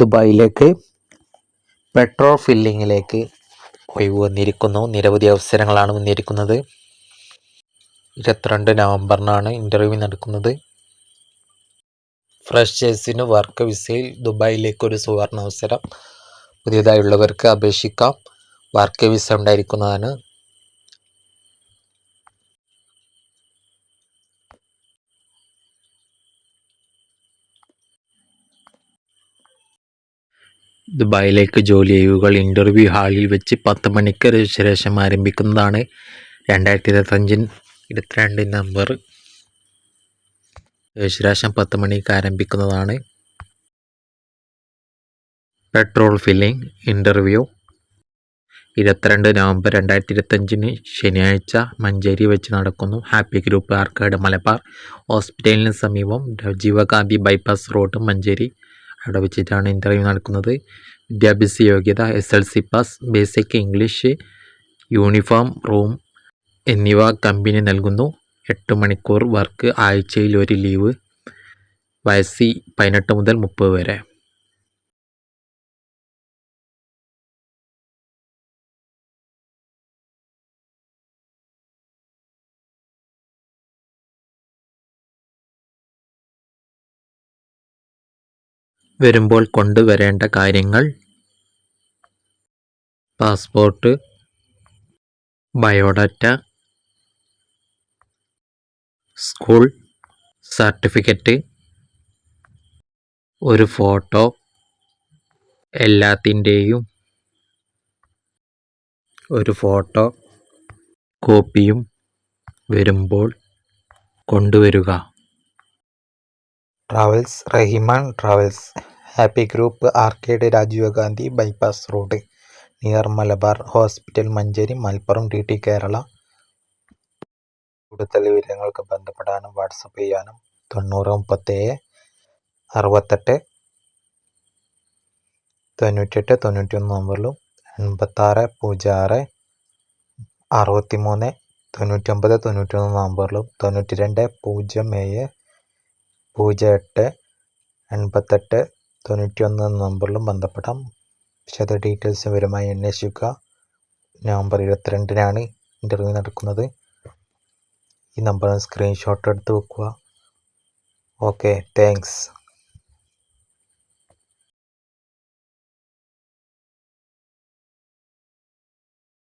ദുബായിലേക്ക് പെട്രോൾ ഫില്ലിങ്ങിലേക്ക് ഒഴിവ് വന്നിരിക്കുന്നു. നിരവധി അവസരങ്ങളാണ് വന്നിരിക്കുന്നത്. ഇരുപത്തിരണ്ട് നവംബറിനാണ് ഇന്റർവ്യൂ നടക്കുന്നത്. ഫ്രഷേഴ്സിന് വർക്ക് വിസയിൽ ദുബായിലേക്ക് ഒരു സുവർണ അവസരം. പുതിയതായുള്ളവർക്ക് അപേക്ഷിക്കാം. വർക്ക് വിസ ഉണ്ടായിരിക്കുന്നതാണ്. ദുബായിലേക്ക് ജോലി ഒഴിവുകൾ ഇന്റർവ്യൂ ഹാളിൽ വെച്ച് പത്ത് മണിക്ക് രജിസ്ട്രേഷൻ ആരംഭിക്കുന്നതാണ്. രണ്ടായിരത്തി ഇരുപത്തഞ്ചിൻ ഇരുപത്തിരണ്ട് നമ്പർ രജിസ്ട്രേഷൻ പത്ത് മണിക്ക് ആരംഭിക്കുന്നതാണ്. പെട്രോൾ ഫില്ലിംഗ് ഇന്റർവ്യൂ ഇരുപത്തിരണ്ട് നവംബർ രണ്ടായിരത്തി ഇരുപത്തഞ്ചിന് ശനിയാഴ്ച മഞ്ചേരി വെച്ച് നടക്കുന്നു. Happy group arcade Malabar. ഹോസ്പിറ്റലിന് സമീപം രാജീവ് ബൈപ്പാസ് റോഡ് മഞ്ചേരി. അവിടെ വെച്ചിട്ടാണ് ഇന്റർവ്യൂ നടക്കുന്നത്. വിദ്യാഭ്യാസ യോഗ്യത S L C pass basic English uniform room എന്നിവ കമ്പനി നൽകുന്നു. എട്ട് മണിക്കൂർ വർക്ക് ആഴ്ചയിൽ ഒരു ലീവ് വയസ്സി പതിനെട്ട് മുതൽ മുപ്പത് വരെ. വരുമ്പോൾ കൊണ്ടുവരേണ്ട കാര്യങ്ങൾ. പാസ്പോർട്ട് ബയോഡാറ്റ സ്കൂൾ സർട്ടിഫിക്കറ്റ് ഒരു ഫോട്ടോ എല്ലാത്തിന്റെയും ഒരു ഫോട്ടോ കോപ്പിയും വരുമ്പോൾ കൊണ്ടുവരിക. Travels Rahiman travels happy group arcade Rajiv Gandhi bypass road near Malabar hospital Manjeri Malappuram T T Kerala. കൂടുതൽ വിവരങ്ങൾക്ക് ബന്ധപ്പെടാനും വാട്സപ്പ് ചെയ്യാനും തൊണ്ണൂറ് മുപ്പത്തേഴ് അറുപത്തെട്ട് തൊണ്ണൂറ്റെട്ട് തൊണ്ണൂറ്റൊന്ന് നമ്പറിലും എൺപത്താറ് പൂജ്യം ആറ് അറുപത്തി മൂന്ന് തൊണ്ണൂറ്റൊമ്പത് തൊണ്ണൂറ്റൊന്ന് നമ്പറിലും തൊണ്ണൂറ്റി രണ്ട് പൂജ്യം ഏഴ് പൂജ്യം എട്ട് എൺപത്തെട്ട് തൊണ്ണൂറ്റിയൊന്ന് എന്ന നമ്പറിലും ബന്ധപ്പെടാം. വിശദ ഡീറ്റെയിൽസ് വിവരമായി അന്വേഷിക്കുക. നവംബർ ഇരുപത്തിരണ്ടിനാണ് ഇന്റർവ്യൂ നടക്കുന്നത്. ഈ നമ്പറിൽ സ്ക്രീൻഷോട്ട് എടുത്ത് വെക്കുക. Okay thanks